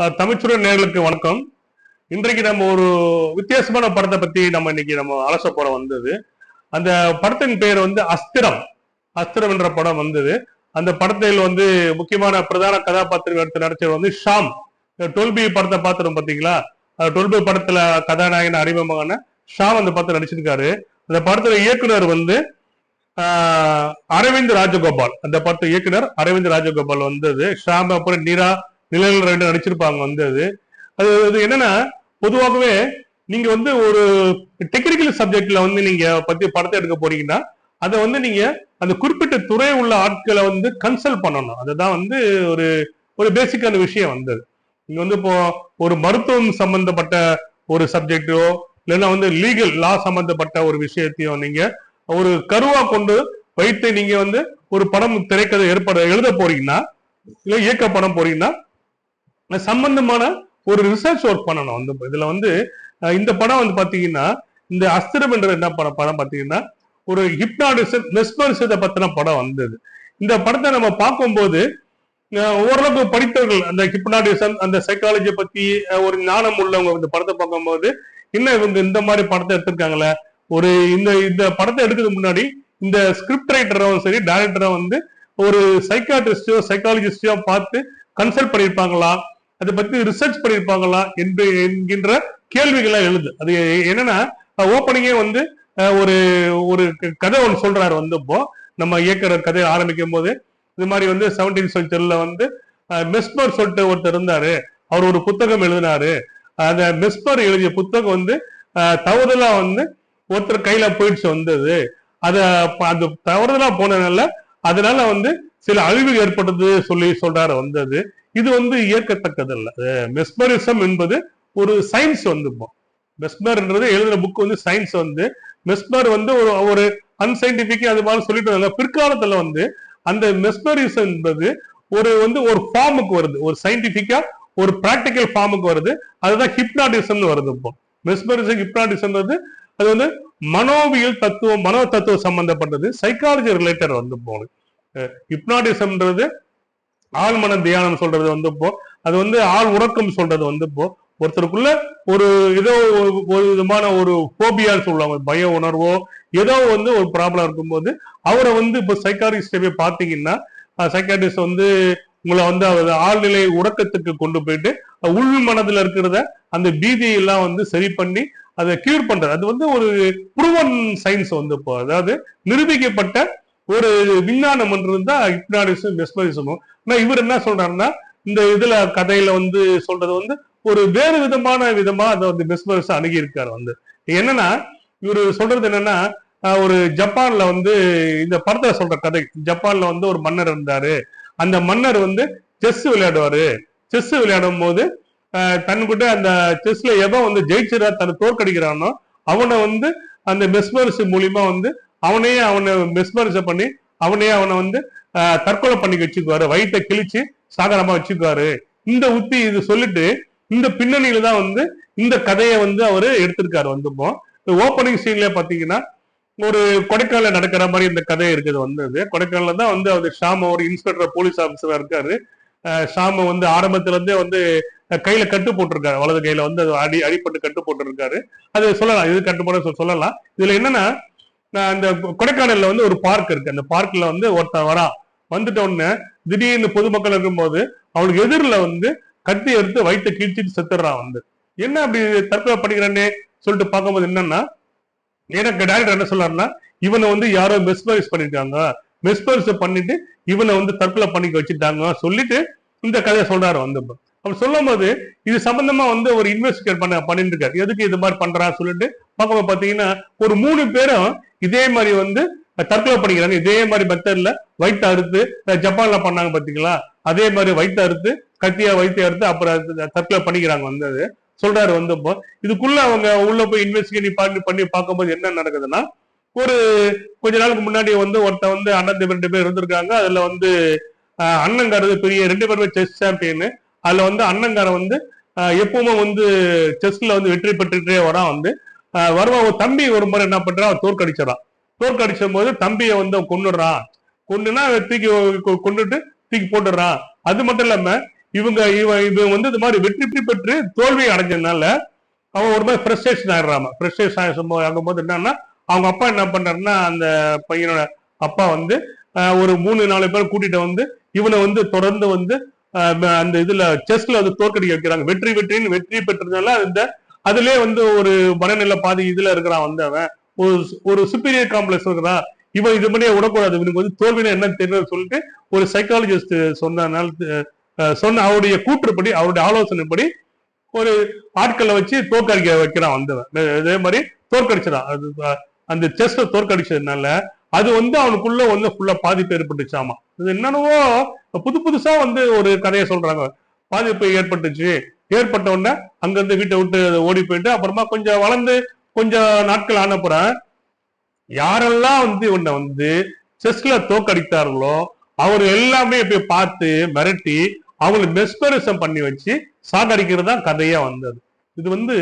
தமிழ்ச்சுடன் நேர்களுக்கு வணக்கம். இன்றைக்கு நம்ம ஒரு வித்தியாசமான படத்தை பத்தி நம்ம இன்னைக்கு நம்ம அலச போற வந்தது. அந்த படத்தின் பெயர் வந்து அஸ்திரம். அஸ்திரம் என்ற படம் வந்தது. அந்த படத்தில் வந்து முக்கியமான பிரதான கதாபாத்திரம் எடுத்து நடிச்சவர் வந்து ஷாம். டொல்பி படத்தை பார்த்துரும் பாத்தீங்களா டொல்பி படத்துல கதாநாயகன் அறிமுகமான ஷாம் அந்த படத்தை நடிச்சிருக்காரு. அந்த படத்துல இயக்குனர் வந்து ஆஹ், அரவிந்த் ராஜகோபால். அந்த படத்து இயக்குனர் அரவிந்த் ராஜகோபால் வந்தது. ஷாம் அப்புறம் நீரா நிழல் ரெண்டு நடிச்சிருப்பாங்க வந்து அது. அது என்னன்னா பொதுவாகவே நீங்க வந்து ஒரு டெக்னிக்கல் சப்ஜெக்ட்ல வந்து நீங்க பத்தி படத்தை எடுக்க போறீங்கன்னா அதை வந்து நீங்க அந்த குறிப்பிட்ட துறை உள்ள ஆட்களை வந்து கன்சல்ட் பண்ணணும். அதுதான் வந்து ஒரு ஒரு பேசிக்கான விஷயம் வந்தது இங்க வந்து இப்போ ஒரு மருத்துவம் சம்பந்தப்பட்ட ஒரு சப்ஜெக்டோ இல்லைன்னா வந்து லீகல் லா சம்பந்தப்பட்ட ஒரு விஷயத்தையும் நீங்க ஒரு கருவா கொண்டு வைத்து நீங்க வந்து ஒரு படம் திரைக்கதை ஏற்பட எழுத போறீங்கன்னா இல்ல இயக்க படம் போறீங்கன்னா சம்பந்தமான ஒரு ரிசர்ச் ஒர்க் பண்ணணும். அந்த இதுல வந்து இந்த படம் வந்து பாத்தீங்கன்னா இந்த அஸ்திரம் என்ற என்ன படம் படம் பாத்தீங்கன்னா ஒரு ஹிப்னாடிசம் மெஸ்மரிசத்தை பத்தின படம் வந்தது. இந்த படத்தை நம்ம பார்க்கும்போது ஓரளவுக்கு படித்தவர்கள் அந்த ஹிப்னாடிசம் அந்த சைக்காலஜி பத்தி ஒரு ஞானம் உள்ளவங்க இந்த படத்தை பார்க்கும்போது என்ன இவங்க இந்த மாதிரி படத்தை எடுத்திருக்காங்களே? ஒரு இந்த இந்த படத்தை எடுக்கிறதுக்கு முன்னாடி இந்த ஸ்கிரிப்ட் ரைட்டரும் சரி டைரக்டரும் வந்து ஒரு சைக்காட்ரிஸ்டோ சைக்காலஜிஸ்டோ பார்த்து கன்சல்ட் பண்ணியிருப்பாங்களா? அதை பத்தி ரிசர்ச் பண்ணியிருப்பாங்களா என்று என்கின்ற கேள்விகள்லாம் எழுது. அது என்னன்னா ஓப்பனிங்கே வந்து ஒரு ஒரு கதை ஒன்று சொல்றாரு வந்து இப்போ நம்ம இயக்கிற கதையை ஆரம்பிக்கும் போது இது மாதிரி வந்து செவன்டீன் சென்ச்சுரியில வந்து அஹ், மெஸ்பர் சொல்லிட்டு ஒருத்தர் இருந்தாரு. அவர் ஒரு புத்தகம் எழுதினாரு. அந்த மெஸ்பர் எழுதிய புத்தகம் வந்து தவறுதலா வந்து ஒருத்தர் கையில போயிடுச்சு வந்தது. அத அது தவறுதலா போனதுனால அதனால வந்து சில அழிவு ஏற்பட்டது சொல்லி சொல்றாரு வந்தது. இது வந்து ஏற்கத்தக்கதல்ல. மெஸ்மரிசம் என்பது ஒரு சயின்ஸ் வந்து இப்போ. மெஸ்மர்ன்றது எழுதுற புக் வந்து சயின்ஸ் வந்து. மெஸ்மர் வந்து ஒரு ஒரு அன்சைன்டிபிக் அது மாதிரி சொல்லிட்டு இருந்தாங்க பிற்காலத்துல வந்து அந்த மெஸ்மரிசம் என்பது ஒரு வந்து ஒரு ஃபார்முக்கு வருது. ஒரு சயின்டிபிக்கா ஒரு பிராக்டிக்கல் ஃபார்முக்கு வருது. அதுதான் ஹிப்னாட்டிசம்னு வருது இப்போ. மெஸ்மரிசம் ஹிப்னாட்டிசம் அது வந்து மனோவியல் தத்துவம் மனோ தத்துவம் சம்பந்தப்பட்டது. சைக்காலஜி ரிலேட்டட் வந்து போகணும் ஹிப்னாட்டிசம்ன்றது ஆழ்மன தியானம் சொல்றது வந்து இப்போ அது வந்து ஆள் உறக்கம் சொல்றது வந்து இப்போ ஒருத்தருக்குள்ள ஒரு ஏதோ ஒரு- ஒரு விதமான ஒரு போபியான்னு சொல்லுவாங்க பய உணர்வோ ஏதோ வந்து ஒரு ப்ராப்ளம் இருக்கும்போது அவரை வந்து இப்போ சைக்காரிஸ்ட போய் பார்த்தீங்கன்னா சைக்காட்டிஸ்ட் வந்து உங்களை வந்து அவர் ஆழ்நிலை உறக்கத்துக்கு கொண்டு போயிட்டு உள் மனதில் இருக்கிறத அந்த பீதியெல்லாம் வந்து சரி பண்ணி அதை கியூர் பண்றது அது வந்து ஒரு ப்ரூவன் சயின்ஸ் வந்து இப்போ அதாவது நிரூபிக்கப்பட்ட ஒரு விஞ்ஞானம் இருந்தா ஹிப்னாடிசம் மெஸ்மரிசமும் ஆனா இவர் என்ன சொல்றாருன்னா இந்த இதுல கதையில வந்து சொல்றது வந்து ஒரு வேறு விதமான விதமா அதை வந்து மெஸ்மரிசம் அணுகி இருக்காரு வந்து. என்னன்னா இவர் சொல்றது என்னன்னா ஒரு ஜப்பான்ல வந்து இந்த படத்துல சொல்ற கதை ஜப்பான்ல வந்து ஒரு மன்னர் இருந்தாரு. அந்த மன்னர் வந்து செஸ் விளையாடுவாரு. செஸ் விளையாடும் போது தன்கிட்ட அந்த செஸ்ல எவன் வந்து ஜெயிச்சிடா தன்னை தோற்கடிக்கிறானோ அவனை வந்து அந்த மெஸ்மரிசு மூலியமா வந்து அவனையே அவனை மெஸ்மரிச பண்ணி அவனையே அவனை வந்து தற்கொலை பண்ணி வச்சுக்குவாரு. வயிற்ற கிழிச்சு சாகரமா வச்சுக்குவாரு. இந்த உத்தி இது சொல்லிட்டு இந்த பின்னணியில தான் வந்து இந்த கதையை வந்து அவரு எடுத்திருக்காரு வந்துப்போ. ஓப்பனிங் சீன்ல பாத்தீங்கன்னா ஒரு கொடைக்கானல நடக்கிற மாதிரி இந்த கதை இருக்குது வந்தது. கொடைக்கானல தான் வந்து அவர் ஷாம ஒரு இன்ஸ்பெக்டர் போலீஸ் ஆபீசரா இருக்காரு. ஷாம வந்து ஆரம்பத்துல இருந்தே வந்து கையில கட்டு போட்டிருக்காரு. வலது கையில வந்து அது அடி அடிப்பட்டு கட்டு போட்டிருக்காரு. அது சொல்லலாம். இது கட்டுப்பாடு சொல்லலாம். இதுல என்னன்னா நான் அந்த கொடைக்கானல்ல வந்து ஒரு பார்க் இருக்கு. அந்த பார்க்ல வந்து ஒருத்தன் வரா வந்துட்ட உடனே திடீர்னு பொதுமக்கள் இருக்கும்போது அவனுக்கு எதிரில் வந்து கத்தி எடுத்து வயிற்ற கிழிச்சிட்டு செத்துடுறான் வந்து. என்ன அப்படி தற்கொலை பண்ணிக்கிறானே சொல்லிட்டு பார்க்கும்போது என்னன்னா எனக்கு டேரக்டர் என்ன சொல்றாருன்னா இவனை வந்து யாரோ மெஸ்மரைஸ் பண்ணிருக்காங்க. மெஸ்மரைஸ் பண்ணிட்டு இவனை வந்து தற்கொலை பண்ணிக்க வச்சுட்டாங்க சொல்லிட்டு இந்த கதையை சொல்றாரு வந்து. அவர் சொல்லும் போது இது சம்பந்தமா வந்து ஒரு இன்வெஸ்டிகேட் பண்ண பண்ணிட்டு இருக்காரு எதுக்கு இது மாதிரி பண்றான்னு சொல்லிட்டு பார்க்கும்போது பாத்தீங்கன்னா ஒரு மூணு பேரும் இதே மாதிரி வந்து தற்கொலை பண்ணிக்கிறாங்க. இதே மாதிரி மெத்தட்ல வயிற்று அறுத்து ஜப்பான்ல பண்ணாங்க பாத்தீங்களா? அதே மாதிரி வயிற்று அறுத்து கத்தியா வயிற்று அறுத்து அப்புறம் தற்கொலை பண்ணிக்கிறாங்க வந்தது. சொல்றாரு வந்தப்போ இதுக்குள்ள அவங்க உள்ள போய் இன்வெஸ்டிகேட் பண்ணி பண்ணி பார்க்கும்போது என்ன நடக்குதுன்னா ஒரு கொஞ்ச நாளுக்கு முன்னாடி வந்து ஒருத்தன் வந்து அண்ணன் தம்பி ரெண்டு பேர் இருந்திருக்காங்க. அதுல வந்து அண்ணங்காரது பெரிய ரெண்டு பேருமே செஸ் சாம்பியன் அதுல வந்து அண்ணங்காரன் வந்து எப்பவுமே வந்து செஸ்ல வந்து வெற்றி பெற்றுட்டே வரான் வந்து. வருவான் ஒரு தம்பி ஒரு முறை என்ன பண்றான் அவன் தோற்கடிச்சிடறான் போது தம்பியை வந்து அவன் கொண்டுனா தூக்கி கொண்டுட்டு தூக்கி போட்டுடுறான் அது மட்டும் இல்லாம இவங்க இவன் இவன் வந்து இது மாதிரி வெற்றி பெற்று தோல்வி அடைஞ்சதுனால அவன் ஒரு மாதிரி ஃப்ரஸ்ட்ரேஷன் ஆயிடுறாம ஃப்ரஸ்ட்ரேஷன் ஆகும் ஆகும்போது என்னன்னா அவங்க அப்பா என்ன பண்றாருன்னா அந்த பையனோட அப்பா வந்து ஒரு மூணு நாலு பேர் கூட்டிட்டு வந்து இவனை வந்து தொடர்ந்து வந்து அந்த இதுல செஸ்ல வந்து தோற்கடிக்க வைக்கிறாங்க. வெற்றி வெற்றின்னு வெற்றி பெற்றதுனால இந்த அதுலயே வந்து ஒரு மனநிலை பாதி இதுல இருக்கிறான் வந்து அவன். ஒரு ஒரு சுப்பீரியர் காம்ப்ளெக்ஸ் இருக்கிறான் இவன் இது பண்ணியே விடக்கூடாது. இவனுக்கு வந்து தோல்வினா என்னன்னு தெரியல சொல்லிட்டு ஒரு சைக்காலஜிஸ்ட் சொன்னனால சொன்ன அவருடைய கூற்றுப்படி அவருடைய ஆலோசனைப்படி ஒரு ஆட்களை வச்சு தோற்கடிக்க வைக்கிறான் வந்தவன் இதே மாதிரி தோற்கடிச்சிடான் அது அந்த செஸ்ல தோற்கடிச்சதுனால அது வந்து அவனுக்குள்ள வந்து ஃபுல்லா பாதிப்பு ஏற்பட்டுச்சாமா இது என்னென்னவோ புது புதுசா வந்து ஒரு கதையை சொல்றாங்க. பாதிப்பு ஏற்பட்டுச்சு. ஏற்பட்ட உடனே அங்கிருந்து வீட்டை விட்டு ஓடி போயிட்டு அப்புறமா கொஞ்சம் வளர்ந்து கொஞ்சம் நாட்கள் ஆனப்புறம் யாரெல்லாம் வந்து உன்னை வந்து செஸ்ல தோக்கடித்தார்களோ அவர் எல்லாமே போய் பார்த்து மிரட்டி அவங்களை மெஸ்பரிசம் பண்ணி வச்சு சாகடிக்கிறது தான் கதையா வந்தது. இது வந்து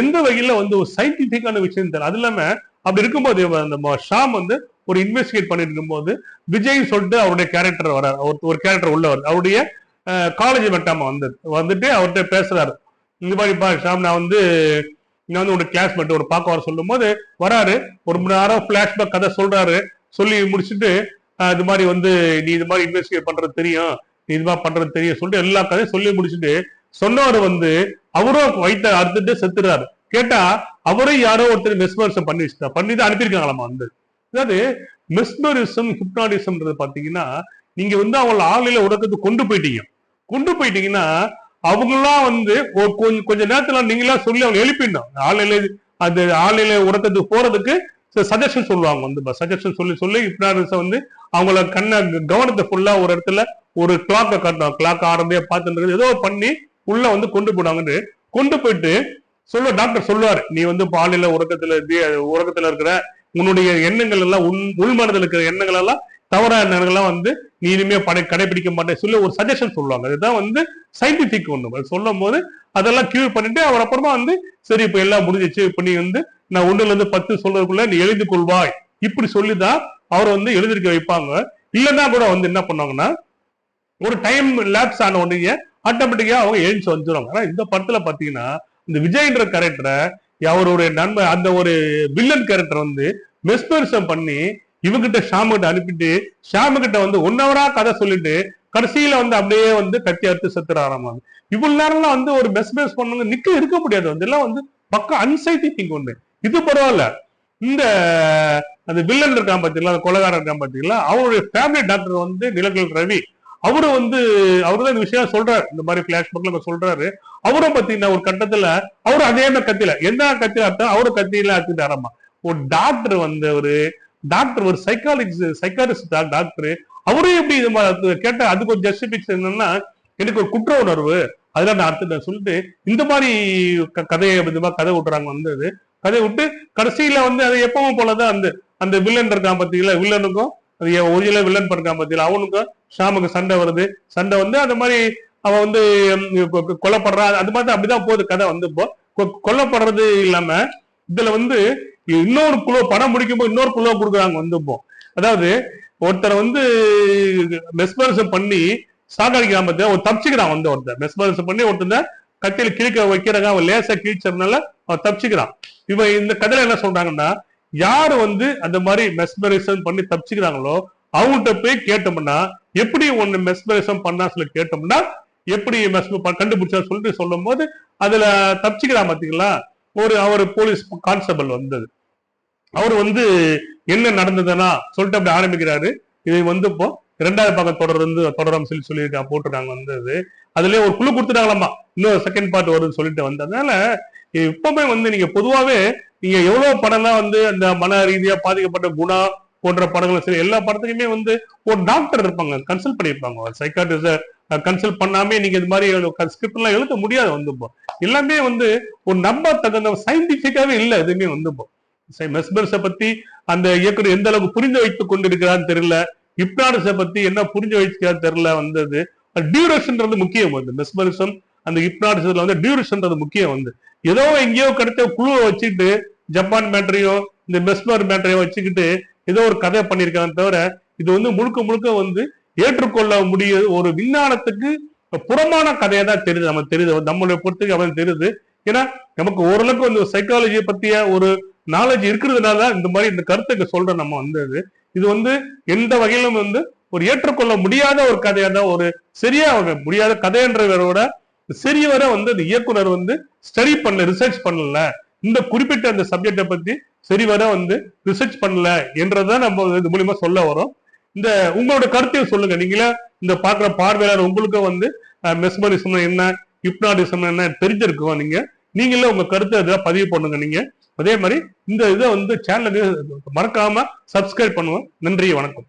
எந்த வகையில வந்து ஒரு சயின்டிபிக்கான விஷயம் தெரியல. அது இல்லாம அப்படி இருக்கும்போது அந்த ஷாம் வந்து ஒரு இன்வெஸ்டிகேட் பண்ணிட்டு இருக்கும்போது விஜய் சொல்லிட்டு அவருடைய கேரக்டர் வரார். அவர் ஒரு கேரக்டர் உள்ள வருது அவருடைய காலேஜ் மெட்டாம வந்தது வந்துட்டு அவர்கிட்ட பேசுறாரு. இந்த மாதிரி பா ஷாம் நான் வந்து நான் வந்து ஒரு கிளாஸ் மட்டும் ஒரு பார்க்க வர சொல்லும் போது வராரு ஒரு மணி நேரம் பிளாஷ்பேக் கதை சொல்றாரு. சொல்லி முடிச்சுட்டு இது மாதிரி வந்து நீ இது மாதிரி இன்வெஸ்டிகேட் பண்றது தெரியும் நீ இது மாதிரி பண்றது தெரியும் சொல்லிட்டு எல்லா கதையும் சொல்லி முடிச்சுட்டு சொன்னவர் வந்து அவரும் வயிற்ற அறுத்துட்டு செத்துறாரு. கேட்டா அவரும் யாரோ ஒருத்தர் மெஸ்மரிசம் பண்ணி வச்சுட்டா பண்ணி தான் அனுப்பியிருக்காங்களாமா வந்து. அதாவது மெஸ்மரிசம் ஹிப்னாடிசம்ன்றது பாத்தீங்கன்னா நீங்க வந்து அவங்கள ஆளில உறக்கத்துக்கு கொண்டு போயிட்டீங்க. கொண்டு போயிட்டீங்கன்னா அவங்களாம் வந்து கொஞ்சம் கொஞ்ச நேரத்துல நீங்களா சொல்லி அவங்க எழுப்பிடணும். ஆலையில அது ஆலையில உறக்கத்துக்கு போறதுக்கு சஜஷன் சொல்லுவாங்க வந்து சஜஷன் சொல்லி சொல்லி இப்படி வந்து அவங்கள கண்ண கவனத்தை ஃபுல்லா ஒரு இடத்துல ஒரு கிளாக்கை காட்டணும். கிளாக் ஆரம்பியா பார்த்துட்டு ஏதோ பண்ணி உள்ள வந்து கொண்டு போனாங்கன்னு கொண்டு போயிட்டு சொல்ல டாக்டர் சொல்லுவாரு. நீ வந்து பாலியல உறக்கத்துல உறக்கத்துல இருக்கிற உன்னுடைய எண்ணங்கள் எல்லாம் உள் உள்மனதில் இருக்கிற எண்ணங்கள் எல்லாம் தவறான எண்ணங்கள்லாம் வந்து நீ இனிமே படை கடைபிடிக்க மாட்டேன் சொல்லி ஒரு சஜஷன் சொல்லுவாங்க. அதுதான் வந்து சயின்டிபிக் ஒன்று சொல்லும் போது அதெல்லாம் கியூர் பண்ணிட்டு அவர் அப்புறமா வந்து சரி இப்ப எல்லாம் முடிஞ்சிச்சு. இப்ப நீ வந்து நான் ஒண்ணுல இருந்து பத்து சொல்றதுக்குள்ள நீ எழுதி கொள்வாய். இப்படி சொல்லிதான் அவர் வந்து எழுதிருக்க வைப்பாங்க. இல்லைன்னா கூட வந்து என்ன பண்ணுவாங்கன்னா ஒரு டைம் லேப்ஸ் ஆன உடனே ஆட்டோமேட்டிக்கா அவங்க எழுந்து வந்துருவாங்க. ஆனா இந்த படத்துல பாத்தீங்கன்னா இந்த விஜய்ன்ற கேரக்டரை அவருடைய நண்பர் அந்த ஒரு வில்லன் கேரக்டர் வந்து மெஸ்பெரிசம் பண்ணி இவங்கிட்ட ஷாமு கிட்ட அனுப்பிட்டு ஷாமு கிட்ட வந்து ஒன் ஹவரா கதை சொல்லிட்டு கடைசியில வந்து அப்படியே வந்து கத்தி அறுத்து செத்துற ஆரம்பாங்க இவ்வளவு நேரம்லாம் வந்து ஒரு மெஸ்பேஸ் பண்ணுங்க நிக்க இருக்க முடியாது. வந்து எல்லாம் வந்து பக்கம் அன்சைட்டிக் ஒண்ணு இது பரவாயில்ல. இந்த அந்த வில்லன் இருக்கான் பாத்தீங்களா அந்த கொலகாரன் இருக்கான் பாத்தீங்களா அவருடைய ஃபேமிலி டாக்டர் வந்து நிலக்கல் ரவி. அவரு வந்து அவரு தான் இந்த விஷயம் சொல்றாரு. இந்த மாதிரி பிளாஷ்பேக்ல சொல்றாரு. அவரும் பாத்தீங்கன்னா ஒரு கட்டத்துல அவரும் அதே மாதிரி கத்தில. என்ன கத்தில அர்த்தம்? அவரும் கத்தியில அர்த்தம் ஆரம்பா ஒரு டாக்டர் வந்து ஒரு டாக்டர் ஒரு சைக்காலஜி சைக்காலஜிஸ்ட் டாக்டர் அவரும் எப்படி இது மாதிரி கேட்ட அதுக்கு ஒரு ஜஸ்டிபிக்ஸ் என்னன்னா எனக்கு ஒரு குற்ற உணர்வு. அதெல்லாம் நான் அர்த்தம் சொல்லிட்டு இந்த மாதிரி க- கதையை இந்த கதை விட்டுறாங்க வந்து அது கதையை விட்டு கடைசியில வந்து அது எப்பவும் போலதான் அந்த அந்த வில்லன் இருக்கான் பாத்தீங்களா? வில்லனுக்கும் அது ஒரிஜினல் வில்லன் இருக்கான் பாத்தீங்களா? அவனுக்கும் ஷாமுக்கு சண்டை வருது. சண்டை வந்து அந்த மாதிரி அவன் வந்து கொல்லப்படுறான். அது மாதிரி அப்படிதான் போகுது கதை வந்து இப்போ கொல்லப்படுறது இல்லாம இதுல வந்து இன்னொரு குழு பணம் முடிக்கும்போது இன்னொரு குழுவை கொடுக்குறாங்க வந்து அதாவது ஒருத்தரை வந்து மெஸ்மரிசம் பண்ணி சாகடிக்கிறான் பார்த்தியா ஒரு தப்பிச்சுக்கிறான் வந்து ஒருத்தர். மெஸ்மரிசம் பண்ணி ஒருத்தர் கத்தியில் கிழிக்க வைக்கிறாங்க அவன் லேசா கிழிச்சதுனால அவன் தப்பிச்சுக்கிறான். இவன் இந்த கதையில என்ன சொல்றாங்கன்னா யார் வந்து அந்த மாதிரி மெஸ்மரிசம் பண்ணி தப்பிச்சுக்கிறாங்களோ அவங்கள்ட்ட போய் கேட்டோம்னா எப்படி ஒன்னு மெஸ்மரிசம் பண்ணா சொல்லி கேட்டோம்னா எப்படி மெஸ்ம கண்டுபிடிச்சா சொல்லிட்டு சொல்லும் போது அதுல தப்பிச்சுக்கிறான் பாத்தீங்களா? ஒரு அவர் போலீஸ் கான்ஸ்டபிள் வந்தது. அவர் வந்து என்ன நடந்ததுன்னா சொல்லிட்டு அப்படி ஆரம்பிக்கிறாரு. இது வந்து இப்போ இரண்டாவது பக்கம் தொடர்ந்து தொடரும் சொல்லி சொல்லியிருக்கா போட்டுருக்காங்க வந்தது. அதுலயே ஒரு குழு கொடுத்துட்டாங்களாமா? இன்னொரு செகண்ட் பார்ட் வருதுன்னு சொல்லிட்டு வந்து அதனால இப்பவுமே வந்து நீங்க பொதுவாவே நீங்க எவ்வளவு படம்லாம் வந்து அந்த மன ரீதியா பாதிக்கப்பட்ட குணா போன்ற படங்களும் சரி எல்லா படத்துக்குமே வந்து ஒரு டாக்டர் இருப்பாங்க கன்சல்ட் பண்ணியிருப்பாங்க. சைக்காட்ரிஸ்ட கன்சல்ட் பண்ணாமே நீங்க இது மாதிரி ஸ்கிரிப்ட் எல்லாம் எழுத முடியாது வந்துப்போம் எல்லாமே வந்து ஒரு நம்ப தகுந்த சயின்டிபிக்காவே இல்லை எதுவுமே வந்துப்போம் மெஸ்பர்ஸை பத்தி அந்த இயக்குனர் எந்த அளவுக்கு புரிந்து வைத்துக் கொண்டிருக்கிறான்னு தெரியல. ஹிப்னாடஸை பத்தி என்ன புரிஞ்சு வைக்கிறான்னு தெரியல வந்தது. டியூரேஷன்ன்றது முக்கியம் வந்து. மெஸ்மரிசம் அந்த ஹிப்னாடிசத்துல வந்து டியூரேஷன்றது முக்கியம் வந்து. ஏதோ எங்கேயோ கிடைச்ச குழுவை வச்சுட்டு ஜப்பான் மேட்டரையோ இந்த மெஸ்மர் மேட்டரையோ வச்சுக்கிட்டு ஏதோ ஒரு கதை பண்ணியிருக்காங்க தவிர இது வந்து முழுக்க முழுக்க வந்து ஏற்றுக்கொள்ள முடிய ஒரு விஞ்ஞானத்துக்கு புறமான கதையை தான் தெரியுது நம்ம தெரியுது நம்மளை பொறுத்துக்கு அவன் தெரியுது. ஏன்னா நமக்கு ஓரளவுக்கு வந்து சைக்காலஜியை பத்திய ஒரு நாலேஜ் இருக்கிறதுனால தான் இந்த மாதிரி இந்த கருத்துக்கு சொல்ற நம்ம வந்தது இது வந்து எந்த வகையிலும் வந்து ஒரு ஏற்றுக்கொள்ள முடியாத ஒரு கதையா தான் ஒரு சரியா முடியாத கதைன்றவரோட சரியவரை வந்து அந்த இயக்குனர் வந்து ஸ்டடி பண்ணல ரிசர்ச் பண்ணல. இந்த குறிப்பிட்ட அந்த சப்ஜெக்டை பத்தி சரிவர வந்து ரிசர்ச் பண்ணல என்றதான் நம்ம இது மூலியமா சொல்ல வரோம் இந்த உங்களோட கருத்தையும் சொல்லுங்க. நீங்களே இந்த பாக்குற பார்வையாளர் உங்களுக்கு வந்து மெஸ்மரிசம் என்ன ஹிப்னாடிசம் என்ன தெரிஞ்சிருக்கோம் நீங்க? நீங்களே உங்க கருத்தை இதெல்லாம் பதிவு பண்ணுங்க நீங்க. அதே மாதிரி இந்த இதை வந்து சேனலுக்கு மறக்காம சப்ஸ்கிரைப் பண்ணுவோம். நன்றி வணக்கம்.